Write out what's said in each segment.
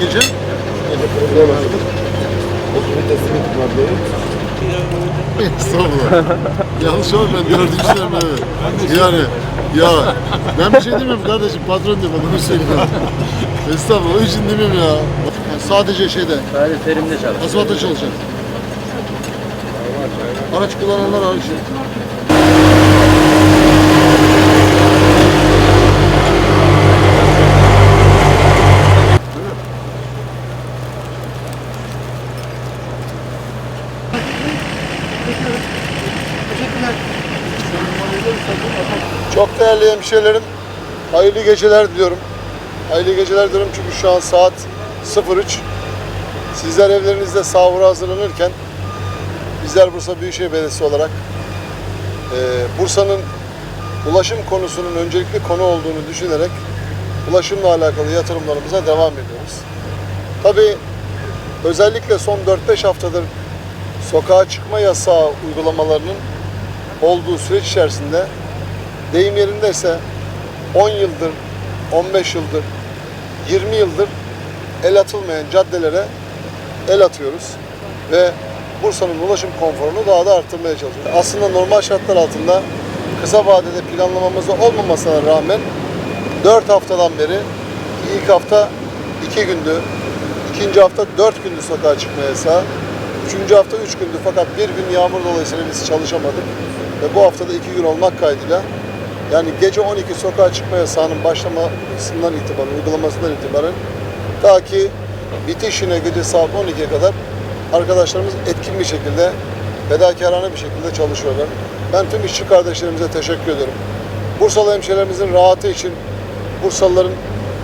gece? Gece program açtık. Oturup teslim ettik maddeyi. Estağfurullah. Yanlış oldu ben gördüm işte. Yani ya ben bir şey demiyorum kardeşim patron diyor bana Hüseyin ben. Estağfurullah o için demeyeyim ya. Yani sadece şeyde. Sadece terimde çalışıyor. Asfaltta çalışacak. Araç kullananlar hariç. Çok değerli hemşehrilerim, hayırlı geceler diliyorum. Hayırlı geceler diliyorum çünkü şu an saat 03. Sizler evlerinizde sahura hazırlanırken bizler Bursa Büyükşehir Belediyesi olarak e, Bursa'nın ulaşım konusunun öncelikli konu olduğunu düşünerek ulaşımla alakalı yatırımlarımıza devam ediyoruz. Tabii özellikle son 4-5 haftadır sokağa çıkma yasağı uygulamalarının olduğu süreç içerisinde deyim yerindeyse 10 yıldır, 15 yıldır, 20 yıldır el atılmayan caddelere el atıyoruz ve Bursa'nın ulaşım konforunu daha da arttırmaya çalışıyoruz. Aslında normal şartlar altında kısa vadede planlamamızda olmamasına rağmen 4 haftadan beri ilk hafta 2 gündü, ikinci hafta 4 gündü sokağa çıkma yasağı, üçüncü hafta 3 gündü fakat bir gün yağmur dolayısıyla biz çalışamadık ve bu haftada 2 gün olmak kaydıyla yani gece 12 sokağa çıkma yasağının başlamasından itibaren, uygulamasından itibaren ta ki bitişine gece saat 12'ye kadar arkadaşlarımız etkin bir şekilde, fedakarane bir şekilde çalışıyorlar. Ben tüm işçi kardeşlerimize teşekkür ediyorum. Bursalı hemşehrilerimizin rahatı için, Bursalıların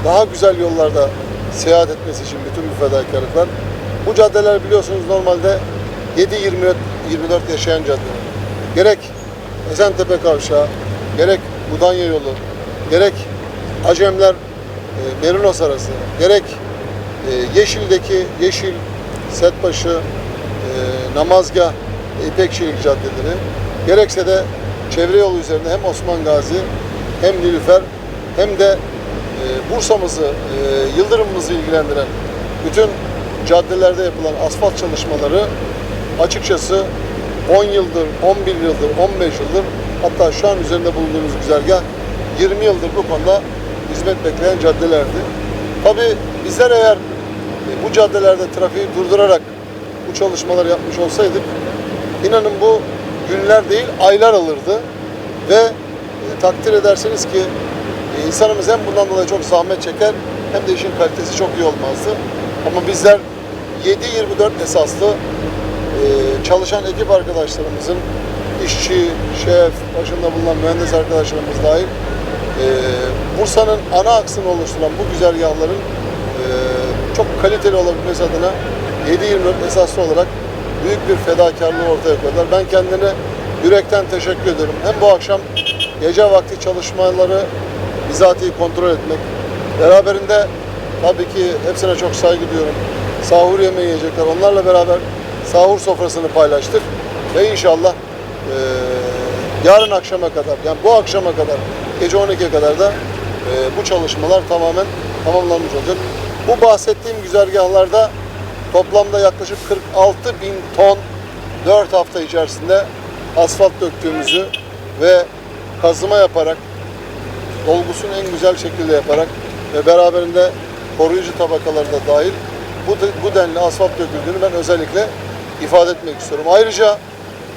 daha güzel yollarda seyahat etmesi için bütün bu fedakarlıklar. Bu caddeler biliyorsunuz normalde 7-24 24 yaşayan caddeler. Gerek Esentepe Kavşağı, gerek Mudanya yolu, gerek Acemler, e, Merinos arası, gerek e, Yeşil'deki Yeşil, Setbaşı, e, Namazgah, İpekçilik caddeleri, gerekse de çevre yolu üzerinde hem Osman Gazi, hem Nilüfer, hem de e, Bursa'mızı, e, Yıldırım'ımızı ilgilendiren bütün caddelerde yapılan asfalt çalışmaları açıkçası 10 yıldır, 11 yıldır, 15 yıldır hatta şu an üzerinde bulunduğumuz güzergah 20 yıldır bu konuda hizmet bekleyen caddelerdi. Tabii bizler eğer e, bu caddelerde trafiği durdurarak bu çalışmaları yapmış olsaydık inanın bu günler değil aylar alırdı ve e, takdir ederseniz ki e, insanımız hem bundan dolayı çok zahmet çeker hem de işin kalitesi çok iyi olmazdı. Ama bizler 7-24 esaslı çalışan ekip arkadaşlarımızın işçi, şef, başında bulunan mühendis arkadaşlarımız dahil e, Bursa'nın ana aksını oluşturan bu güzergahların e, çok kaliteli olabilmesi adına 7-24 esaslı olarak büyük bir fedakarlığı ortaya koydular. Ben kendine yürekten teşekkür ediyorum. Hem bu akşam gece vakti çalışmaları bizatihi kontrol etmek, beraberinde tabii ki hepsine çok saygı duyuyorum. Sahur yemeği yiyecekler. Onlarla beraber sahur sofrasını paylaştık ve inşallah eee, yarın akşama kadar yani bu akşama kadar gece 12'ye kadar da eee, bu çalışmalar tamamen tamamlanmış olacak. Bu bahsettiğim güzergahlarda toplamda yaklaşık 46 bin ton 4 hafta içerisinde asfalt döktüğümüzü ve kazıma yaparak dolgusunu en güzel şekilde yaparak ve beraberinde koruyucu tabakaları da dahil bu, bu denli asfalt döküldüğünü ben özellikle ifade etmek istiyorum. Ayrıca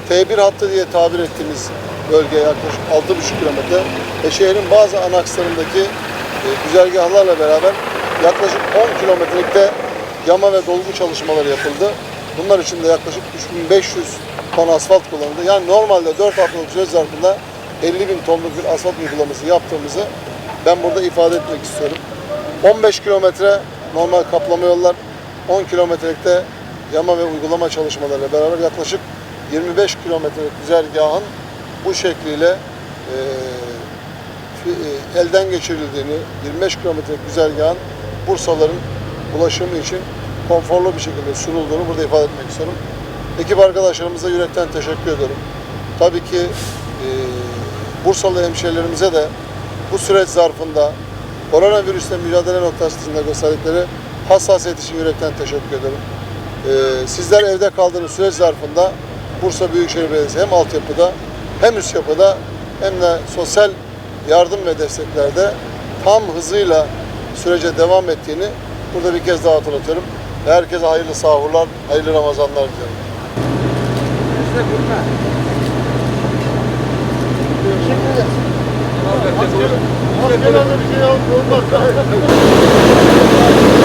T1 hattı diye tabir ettiğimiz bölge yaklaşık 6,5 kilometre ve şehrin bazı anakslarındaki e, güzergahlarla beraber yaklaşık 10 kilometrelikte yama ve dolgu çalışmaları yapıldı. Bunlar için de yaklaşık 3500 ton asfalt kullanıldı. Yani normalde 4 haftalık süre zarfında 50 bin tonluk bir asfalt uygulaması yaptığımızı ben burada ifade etmek istiyorum. 15 kilometre normal kaplama yollar, 10 kilometrelikte yama ve uygulama çalışmalarıyla beraber yaklaşık 25 kilometrelik güzergahın bu şekliyle e, e, elden geçirildiğini, 25 kilometrelik güzergahın Bursaların ulaşımı için konforlu bir şekilde sunulduğunu burada ifade etmek istiyorum. Ekip arkadaşlarımıza yürekten teşekkür ediyorum. Tabii ki e, Bursalı hemşehrilerimize de bu süreç zarfında koronavirüsle mücadele noktasında gösterdikleri hassasiyet için yürekten teşekkür ederim. E, Ee, sizler evde kaldığınız süreç zarfında Bursa Büyükşehir Belediyesi hem altyapıda hem üst yapıda hem de sosyal yardım ve desteklerde tam hızıyla sürece devam ettiğini burada bir kez daha hatırlatıyorum. Ve herkese hayırlı sahurlar, hayırlı Ramazanlar diliyorum. Şey olmaz.